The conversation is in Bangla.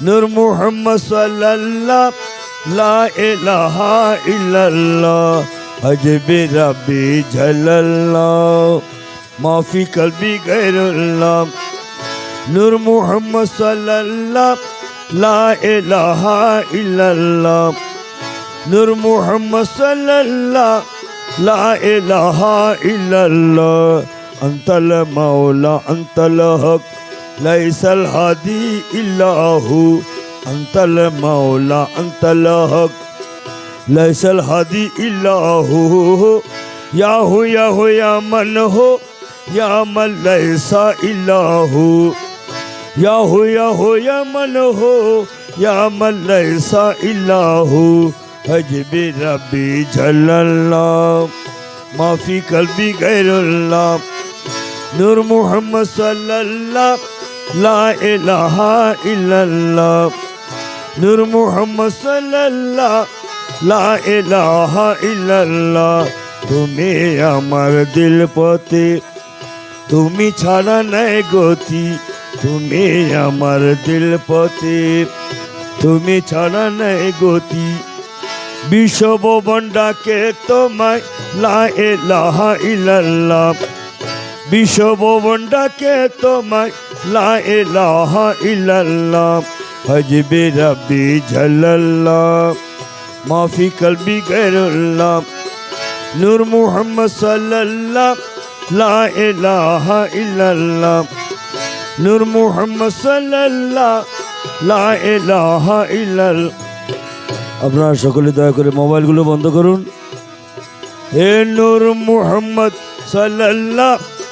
নূর মুহাম্মদ সাল্লাল্লাহ লা ইলাহা ইল্লাল্লাহ হজবে রব্বি জালাল্লাহ মাফি কলবি গায়রুল্লাহ নূর মুহাম্মদ সাল্লাল্লাহ লা ইলাহা ইল্লাল্লাহ নূর মুহাম্মদ সাল্লাল্লাহ লা ইলাহা ইল্লাল্লাহ আনতাল মাওলা আনতাল হক ليس الهادي إلا هو أنت المولى أنت الحق ليس الهادي إلا هو يا هو يا هو يا من هو يا من ليس إلا هو يا هو يا هو يا من هو يا من ليس إلا هو حجب ربي جل الله ما في قلبي غير الله نور محمد صلى الله লা ইলাহা ইল্লাল্লাহ। নূর মুহাম্মদ সাল্লাল্লাহ। লা ইলাহা ইল্লাল্লাহ। তুমি আমার দিল পথে। তুমি ছাড়া নাই গতি। তুমি আমার দিল পথে। তুমি ছাড়া নাই গতি। বিশ্ববন্ডাকে তোমায় লা ইলাহা ইল্লাল্লাহ। বিশ্ববন্ডাকে তোমায় লা ইলাহা হজবে রব্বি জালাল্লাহ মাফি কলবি গায়রুল্লাহ, নূর মুহাম্মদ সাল্লাল্লাহ, লা ইলাহা ইল্লাল্লাহ, নূর মুহাম্মদ সাল্লাল্লাহ, লা ইলাহা ইল্লাল্লাহ। আপনারা সকলে দয়া করে মোবাইলগুলো বন্ধ করুন। হে নূর মুহাম্মদ সাল্লাল্লাহ